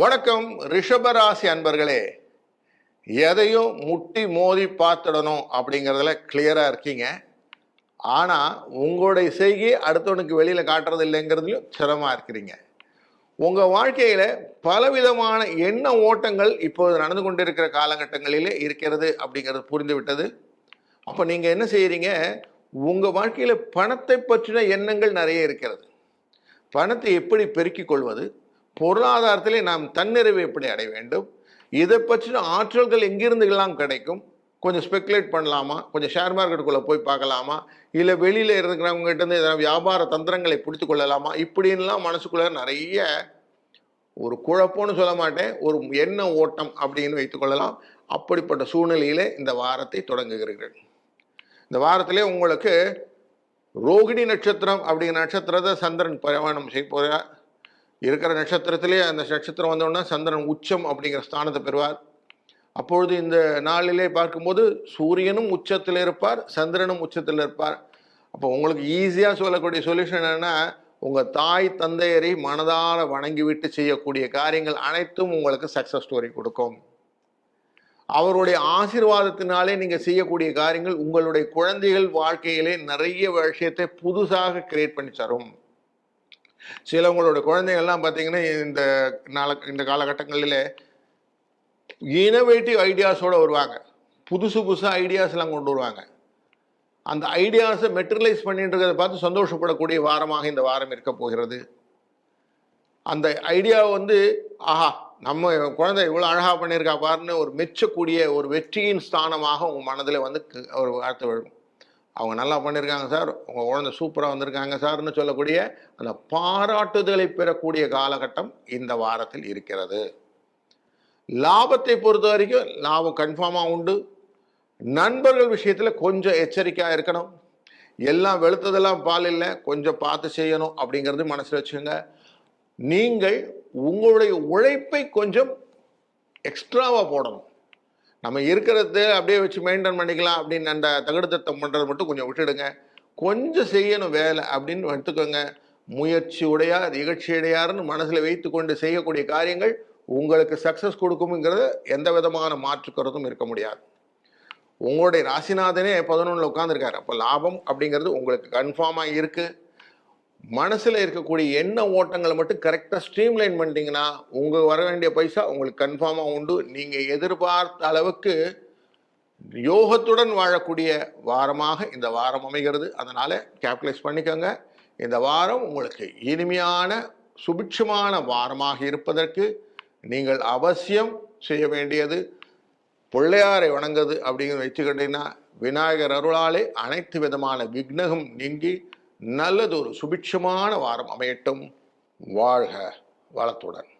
வணக்கம் ரிஷபராசி அன்பர்களே. எதையும் முட்டி மோதி பார்த்துடணும் அப்படிங்கிறதுல கிளியராக இருக்கீங்க. ஆனால் உங்களுடைய செய்கை அடுத்தவனுக்கு வெளியில் காட்டுறது இல்லைங்கிறதுலையும் சிரமமா இருக்கிறீங்க. உங்கள் வாழ்க்கையில் பலவிதமான எண்ண ஓட்டங்கள் இப்போது நடந்து கொண்டிருக்கிற காலகட்டங்களிலே இருக்கிறது அப்படிங்கிறது புரிந்து விட்டது அப்போ நீங்கள் என்ன செய்கிறீங்க உங்கள் வாழ்க்கையில் பணத்தை பற்றின எண்ணங்கள் நிறைய இருக்கிறது. பணத்தை எப்படி பெருக்கிக் கொள்வது? பொருளாதாரத்திலே நாம் தன்னிறைவு எப்படி அடைய வேண்டும்? இதை பற்றின ஆற்றல்கள் எங்கிருந்து எல்லாம் கிடைக்கும்? கொஞ்சம் ஸ்பெகுலேட் பண்ணலாமா? கொஞ்சம் ஷேர் மார்க்கெட்டுக்குள்ளே போய் பார்க்கலாமா? இல்லை வெளியில் இருக்கிறவங்க கிட்ட இருந்து வியாபார தந்திரங்களை பிடித்து கொள்ளலாமா? இப்படின்லாம் மனசுக்குள்ளே நிறைய ஒரு குழப்பம்னு சொல்ல மாட்டேன். ஒரு எண்ண ஓட்டம் அப்படின்னு வைத்துக்கொள்ளலாம் அப்படிப்பட்ட சூழ்நிலையிலே இந்த வாரத்தை தொடங்குகிறீர்கள். இந்த வாரத்திலே உங்களுக்கு ரோகிணி நட்சத்திரம் அப்படிங்கிற நட்சத்திரத்தை சந்திரன் பிரயாணம் செய்ய போகிறார். இருக்கிற நட்சத்திரத்திலே அந்த நட்சத்திரம் வந்தோடனே சந்திரன் உச்சம் அப்படிங்கிற ஸ்தானத்தை பெறுவார். அப்பொழுது இந்த நாளிலே பார்க்கும்போது சூரியனும் உச்சத்தில் இருப்பார் சந்திரனும் உச்சத்தில் இருப்பார். அப்போ உங்களுக்கு ஈஸியாக சொல்லக்கூடிய சொல்யூஷன் என்னென்னா உங்கள் தாய் தந்தையரை மனதார வணங்கிவிட்டு செய்யக்கூடிய காரியங்கள் அனைத்தும் உங்களுக்கு சக்ஸஸ் ஸ்டோரி கொடுக்கும். அவருடைய ஆசீர்வாதத்தினாலே நீங்கள் செய்யக்கூடிய காரியங்கள் உங்களுடைய குழந்தைகள் வாழ்க்கையிலே நிறைய விஷயத்தை புதுசாக கிரியேட் பண்ணி தரும். சிலவங்களோட குழந்தைகள்லாம் பார்த்தீங்கன்னா இந்த நாள இந்த காலகட்டங்களில் இனோவேட்டிவ் ஐடியாஸோட வருவாங்க. புதுசு புதுசாக ஐடியாஸ்லாம் கொண்டு வருவாங்க. அந்த ஐடியாஸை மெட்டரலைஸ் பண்ணிட்டு இருக்கிறத பார்த்து சந்தோஷப்படக்கூடிய வாரமாக இந்த வாரம் இருக்க போகிறது. அந்த ஐடியாவை வந்து ஆஹா நம்ம குழந்தை இவ்வளோ அழகாக பண்ணியிருக்கா பாருன்னு ஒரு மெச்சக்கூடிய ஒரு வெற்றியின் ஸ்தானமாக உங்கள் மனதில் வந்து ஒரு வார்த்தை விழும். அவங்க நல்லா பண்ணியிருக்காங்க சார். உங்கள் குழந்தை சூப்பராக வந்திருக்காங்க சார்னு சொல்லக்கூடிய அந்த பாராட்டுதலை பெறக்கூடிய காலகட்டம் இந்த வாரத்தில் இருக்கிறது. லாபத்தை பொறுத்த வரைக்கும் லாபம் கன்ஃபார்மாக உண்டு. நண்பர்கள் விஷயத்தில் கொஞ்சம் எச்சரிக்கையாக இருக்கணும். எல்லாம் வெளுத்ததெல்லாம் பால் இல்லை கொஞ்சம் பார்த்து செய்யணும் அப்படிங்கிறது மனசில் வச்சுக்கோங்க. நீங்கள் உங்களுடைய உழைப்பை கொஞ்சம் எக்ஸ்ட்ராவாக போடணும். நம்ம இருக்கிறது அப்படியே வச்சு மெயின்டைன் பண்ணிக்கலாம் அப்படின்னு அந்த தகுடுத்தம் பண்ணுறது மட்டும் கொஞ்சம் விட்டுடுங்க. கொஞ்சம் செய்யணும் வேலை அப்படின்னு எடுத்துக்கோங்க. முயற்சி உடையார் இகழ்ச்சி மனசில் வைத்து கொண்டு செய்யக்கூடிய காரியங்கள் உங்களுக்கு சக்ஸஸ் கொடுக்குங்கிறது எந்த விதமான மாற்றுக்கிறதும் இருக்க முடியாது. உங்களுடைய ராசிநாதனே பதினொன்றில் உட்காந்துருக்காரு அப்போ லாபம் அப்படிங்கிறது உங்களுக்கு கன்ஃபார்மாக இருக்குது மனசில் இருக்கக்கூடிய எண்ண ஓட்டங்களை மட்டும் கரெக்டாக ஸ்ட்ரீம்லைன் பண்ணிட்டீங்கன்னா உங்கள் வர வேண்டிய பைசா உங்களுக்கு கன்ஃபார்மாக உண்டு. நீங்கள் எதிர்பார்த்த அளவுக்கு யோகத்துடன் வாழக்கூடிய வாரமாக இந்த வாரம் அமைகிறது. அதனால் கேபிட்டலைஸ் பண்ணிக்கோங்க. இந்த வாரம் உங்களுக்கு இனிமையான சுபிட்சமான வாரமாக இருப்பதற்கு நீங்கள் அவசியம் செய்ய வேண்டியது பிள்ளையாரை வணங்குது அப்படின்னு வச்சுக்கிட்டீங்கன்னா விநாயகர் அருளாலே அனைத்து விதமான விக்னகம் நீங்கி நல்லதொரு சுபிட்சமான வாரம் அமையட்டும். வாழ்க வளத்துடன்.